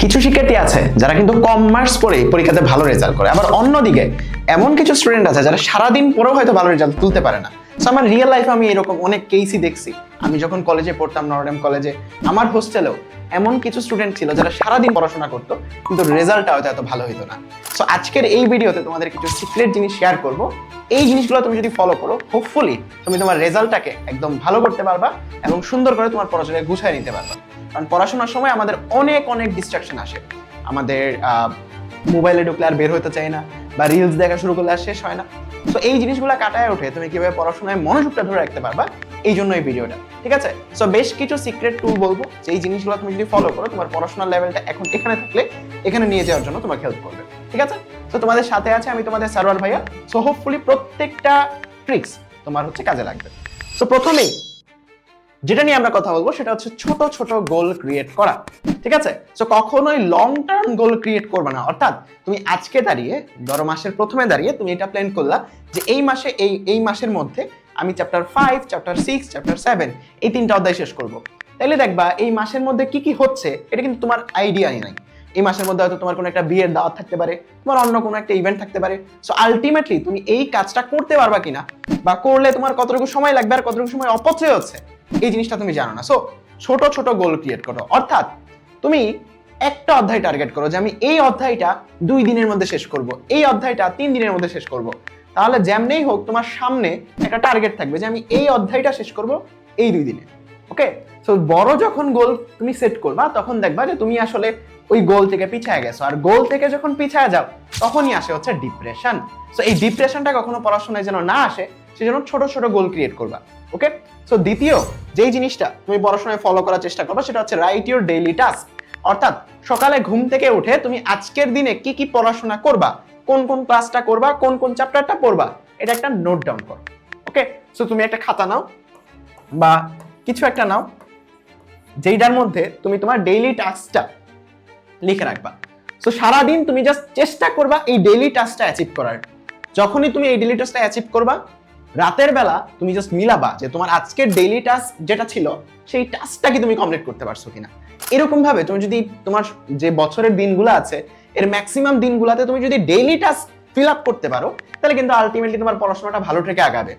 কিছু শিক্ষার্থী আছে যারা কিন্তু কম কমার্স পরে পরীক্ষাতে ভালো রেজাল্ট করে। আবার অন্যদিকে এমন কিছু স্টুডেন্ট আছে যারা সারাদিন পরেও হয়তো ভালো রেজাল্ট তুলতে পারে না। সো আমার রিয়েল লাইফে আমি এরকম অনেক কেসই দেখছি। আমি যখন কলেজে পড়তাম নরডেম কলেজে আমার হোস্টেলেও এমন কিছু স্টুডেন্ট ছিল যারা সারাদিন পড়াশোনা করতো, কিন্তু রেজাল্টটা হয়তো এত ভালো হতো না। সো আজকের এই ভিডিওতে তোমাদের কিছু সিক্রেট জিনিস শেয়ার করব। এই জিনিসগুলো তুমি যদি ফলো করো হোপফুলি তুমি তোমার রেজাল্টটাকে একদম ভালো করতে পারবা এবং সুন্দর করে তোমার পড়াশোনায় গুছায় নিতে পারবা। কারণ পড়াশোনার সময় আমাদের অনেক অনেক ডিস্ট্রাকশন আসে। আমাদের মোবাইলে ঢুকলে আর বের হতে চাই না বা রিলস দেখা শুরু করলে আর শেষ হয় না। তো এই জিনিসগুলো কাটায় ওঠে তুমি কীভাবে পড়াশোনায় মনোযোগটা ধরে রাখতে পারবা, এই জন্য এই ভিডিওটা ঠিক আছে? সো বেশ কিছু সিক্রেট টুল বলব যে এই জিনিসগুলো তুমি যদি ফলো করো, তোমার পড়াশোনার লেভেলটা এখন এখানে থাকলে, এখানে নিয়ে যাওয়ার জন্য তোমাকে হেল্প করবে, ঠিক আছে? তো তোমাদের সাথে আছে আমি তোমাদের সারোয়ার ভাইয়া। সো হোপফুলি প্রত্যেকটা ট্রিক্স তোমার হচ্ছে কাজে লাগবে। সো প্রথমেই যেটা নিয়ে আমরা কথা বলব সেটা হচ্ছে ছোট ছোট গোল ক্রিয়েট করা। ঠিক আছে? সো কখনোই লং টার্ম গোল ক্রিয়েট করবে না। অর্থাৎ, তুমি আজকে দাঁড়িয়ে ধরো মাসের প্রথমে দাঁড়িয়ে তুমি এটা প্ল্যান করলা যে এই মাসে, এই এই মাসের মধ্যে আমি chapter five chapter six chapter seven এই তিনটা অধ্যায় শেষ করব। তাইলে দেখবা, এই মাসের মধ্যে কি কি হচ্ছে, এটা কিন্তু তোমার আইডিয়াই নাই। এই মাসের মধ্যে হয়তো তোমার কোনো একটা বিয়ের দাওয়াত থাকতে পারে, তোমার অন্য কোনো একটা ইভেন্ট থাকতে পারে। সো আলটিমেটলি তুমি এই কাজটা করতে পারবা কিনা, বা করলে তোমার কতটুকু সময় লাগবে আর কতটুকু সময় অপচয় হচ্ছে এই জিনিসটা তুমি জানো না। সো ছোট ছোট গোল ক্রিয়েট করো। অর্থাৎ তুমি একটা অধ্যায় টার্গেট করো যে আমি এই অধ্যায়টা দুই দিনের মধ্যে শেষ করব। এই অধ্যায়টা তিন দিনের মধ্যে শেষ করব। তাহলে যেমনেই হোক তোমার সামনে একটা টার্গেট থাকবে যে আমি এই অধ্যায়টা শেষ করব এই দুই দিনে। ওকে সো বড় যখন গোল তুমি সেট করবা, তখন দেখবা যে তুমি আসলে ওই গোল থেকে পিছায় গেছো। আর গোল থেকে যখন পিছায় যাও, তখনই আসে হচ্ছে ডিপ্রেশন সো এই ডিপ্রেশনটা কখনো পড়াশোনায় যেন না আসে সেজন্য ছোট ছোট গোল ক্রিয়েট করবা ওকে সো দ্বিতীয়, যেই জিনিসটা তুমি পড়াশোনায় ফলো করার চেষ্টা করবা, সেটা হচ্ছে রাইট ইউর ডেইলি টাস্ক অর্থাৎ সকালে ঘুম থেকে উঠে তুমি আজকের দিনে কি কি পড়াশোনা করবা, কোন কোন ক্লাসটা করবা, কোন কোন চ্যাপ্টারটা পড়বা, এটা একটা নোট ডাউন করো ওকে সো তুমি একটা খাতা নাও বা কিছু একটা নাও, যেইটার মধ্যে তুমি তোমার ডেইলি টাস্কটা লিখে রাখবা। সো সারাদিন তুমি জাস্ট চেষ্টা করবা এই ডেইলি টাস্কটা অ্যাচিভ করার। যখনই তুমি এই ডেইলি টাস্কটা অ্যাচিভ করবা রাতের বেলা তুমি জাস্ট মিলাবা যে তোমার আজকের ডেইলি টাস্ক যেটা ছিল, সেই টাস্কটা কি তুমি কমপ্লিট করতে পারছ কিনা। এরকম ভাবে তুমি যদি তোমার যে বছরের দিনগুলো আছে, এর ম্যাক্সিমাম দিনগুলোতে তুমি যদি ডেইলি টাস্ক ফিল আপ করতে পারো, তাহলে কিন্তু আলটিমেটলি তোমার পড়াশোনাটা ভালো থেকে আগাবে।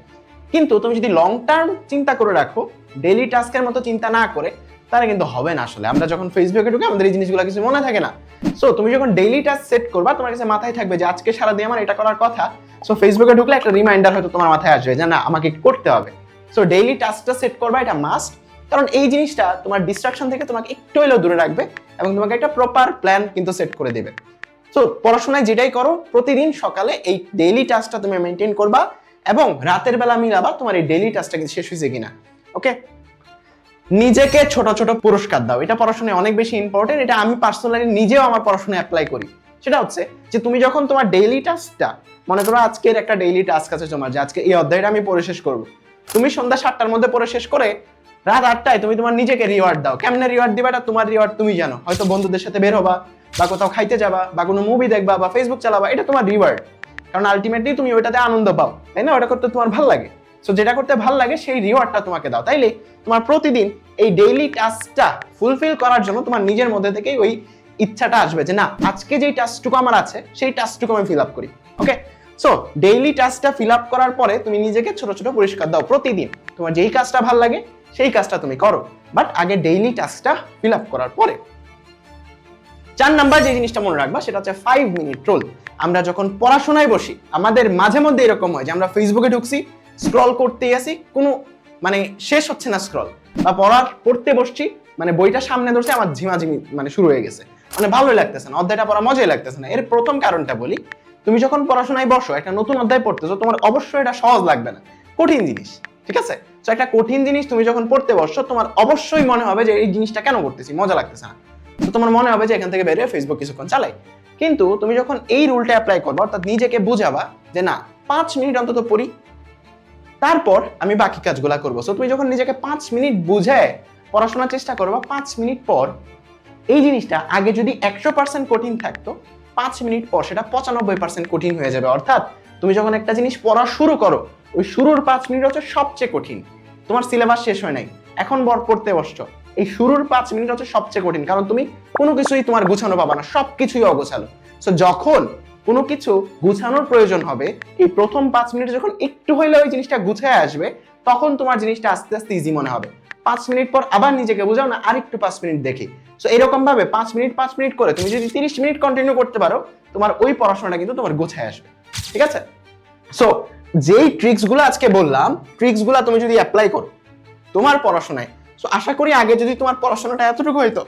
কিন্তু তুমি যদি লং টার্ম চিন্তা করে রাখো ডেইলি টাস্কের মতো চিন্তা না করে, তাহলে কিন্তু হবে না আসলে। আমরা যখন ফেসবুকে ঢুকে, আমাদের এই জিনিসগুলো কিছু মনে থাকে না। সো তুমি যখন ডেইলি টাস্ক সেট করবা, তোমার কাছে মাথায় থাকবে যে আজকে সারাদিন আমার এটা করার কথা। সো ফেসবুকে ঢুকলে একটা রিমাইন্ডার হয়তো তোমার মাথায় আসবে যে না, আমাকে করতে হবে। সো ডেইলি টাস্কটা সেট করবা, এটা মাস্ট কারণ এই জিনিসটা তোমার ডিস্ট্রাকশন থেকে তোমাকে একটু হলেও দূরে রাখবে এবং তোমাকে একটা প্রপার প্ল্যান কিন্তু সেট করে দেবে। সো পড়াশোনায় যেটাই করো, প্রতিদিন সকালে এই ডেইলি টাস্কটা তুমি মেনটেন করবা এবং রাতের বেলা মিলাবা তোমার এই ডেইলি টাস্কটা কিন্তু শেষ হয়েছে কিনা। ওকে নিজেকে ছোট ছোট পুরস্কার দাও। এটা পড়াশোনায় অনেক বেশি ইম্পর্টেন্ট এটা আমি পার্সোনালি নিজেও আমার পড়াশোনায় অ্যাপ্লাই করি। সেটা হচ্ছে যে তুমি যখন তোমার ডেইলি টাস্কটা মনে করো আজকের একটা ডেইলি টাস্ক আছে তোমার, যে আজকে এই অধ্যায়টা আমি পড়ে শেষ করব। তুমি সন্ধ্যা সাতটার মধ্যে পড়ে শেষ করে রাত আটটায় তুমি তোমার নিজেকে রিওয়ার্ড দাও। কেমনে রিওয়ার্ড দিবা এটা তোমার রিওয়ার্ড তুমি জানো। হয়তো বন্ধুদের সাথে বের হবা, বা কোথাও খাইতে যাবা, বা কোনো মুভি দেখবা, বা ফেসবুক চালাবা, এটা তোমার রিওয়ার্ড কারণ আলটিমেটলি তুমি ওইটাতে আনন্দ পাও, তাই না? ওটা করতে তোমার ভালো লাগে। সো যেটা করতে ভালো লাগে, সেই রিওয়ার্ডটা তোমাকে দাও। তাইলে তোমার প্রতিদিন এই ডেইলি টাস্কটা ফুলফিল করার জন্য তোমার নিজের মধ্যে থেকেই ওই ইচ্ছাটা আসবে যে, না, আজকে যেই টাস্কটুকু আমার আছে, সেই টাস্কটুকু আমি ফিল আপ করি। ওকে সো ডেইলি টাস্কটা ফিল আপ করার পরে তুমি নিজেকে ছোট ছোট পুরস্কার দাও প্রতিদিন। তোমার যেই কাজটা ভালো লাগে, সেই কাজটা তুমি করো। বাট আগে ডেইলি টাস্কটা ফিল আপ করার পরে। চার নাম্বার যে জিনিসটা মনে রাখবা, সেটা হচ্ছে ফাইভ মিনিট রোল আমরা যখন পড়াশোনায় বসি, আমাদের মাঝে মধ্যে এরকম হয় যে, আমরা ফেসবুকে ঢুকছি স্ক্রল করতেই আসি কোনো মানে শেষ হচ্ছে না স্ক্রল বা পড়ার, পড়তে বসছি মানে বইটা সামনে ধরছে, আমার ঝিমাঝিমি মানে শুরু হয়ে গেছে। মানে ভালোই লাগতেছে না, অধ্যায়টা পড়া মজাই লাগতেছে না। এর প্রথম কারণটা বলি, তুমি যখন পড়াশোনায় বসো, একটা নতুন অধ্যায় পড়তেছো, তোমার অবশ্যই এটা সহজ লাগবে না। কঠিন জিনিস, ঠিক আছে? তো একটা কঠিন জিনিস তুমি যখন পড়তে বসছো, তোমার অবশ্যই মনে হবে যে এই জিনিসটা কেন করতেছি, মজা লাগতেছে না। তো তোমার মনে হবে যে এখান থেকে বেরিয়ে ফেসবুক কিছুক্ষণ চালাই। কিন্তু তুমি যখন এই রুলটা অ্যাপ্লাই করব, অর্থাৎ নিজেকে বুঝাবা যে না, পাঁচ মিনিট অন্তত পড়ি তারপর আমি বাকি কাজগুলো করব। সো তুমি যখন নিজেকে পাঁচ মিনিট বুঝে পড়াশোনার চেষ্টা করবা, পাঁচ মিনিট পর এই জিনিসটা আগে যদি একশো পার্সেন্ট কঠিন থাকতো, পাঁচ মিনিট পর সেটা পঁচানব্বই পার্সেন্ট কঠিন হয়ে যাবে। অর্থাৎ তুমি যখন একটা জিনিস পড়া শুরু করো, ওই শুরুর পাঁচ মিনিট হচ্ছে সবচেয়ে কঠিন। তোমার সিলেবাস শেষ হয় নাই, এখন বর পড়তে বসছো। এই শুরুর পাঁচ মিনিট হচ্ছে সবচেয়ে কঠিন, কারণ তুমি কোনো কিছুই তোমার গুছানো পাবা না সব কিছুই অগোছালো। সো যখন কোনো কিছু গুছানোর প্রয়োজন হবে, এই প্রথম পাঁচ মিনিট যখন একটু হইলে ওই জিনিসটা গুছায় আসবে, তখন তোমার জিনিসটা আস্তে আস্তে ইজি মনে হবে। পাঁচ মিনিট পর আবার নিজেকে বোঝাও না, আরেকটু পাঁচ মিনিট দেখি। সো এরকম ভাবে পাঁচ মিনিট পাঁচ মিনিট করে তুমি যদি তিরিশ মিনিট কন্টিনিউ করতে পারো, তোমার ওই পড়াশোনাটা কিন্তু তোমার গোছায় আসবে। ঠিক আছে? সো যেই ট্রিক্সগুলো আজকে বললাম ট্রিক্সগুলা তুমি যদি অ্যাপ্লাই করো তোমার পড়াশোনায় সো আশা করি আগে যদি তোমার পড়াশোনাটা এতটুকু হইতো,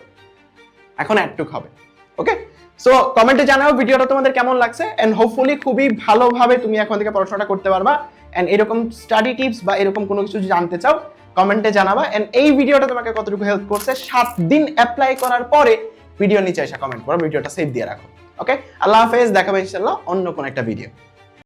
এখন একটুক হবে। ওকে সো কমেন্টে জানাও ভিডিওটা তোমাদের কেমন লাগছে অ্যান্ড হোপফুলি খুবই ভালোভাবে তুমি এখন থেকে পড়াশোনাটা করতে পারবা অ্যান্ড এরকম স্টাডি টিপস বা এরকম কোনো কিছু জানতে চাও কমেন্টে জানাবা অ্যান্ড এই ভিডিওটা তোমাকে কতটুকু হেল্প করছে, সাত দিন অ্যাপ্লাই করার পরে ভিডিও নিচে এসে কমেন্ট করো, ভিডিওটা সেভ দিয়ে রাখো ওকে আল্লাহ হাফেজ দেখাবে ইনশাল্লাহ অন্য কোনো একটা ভিডিও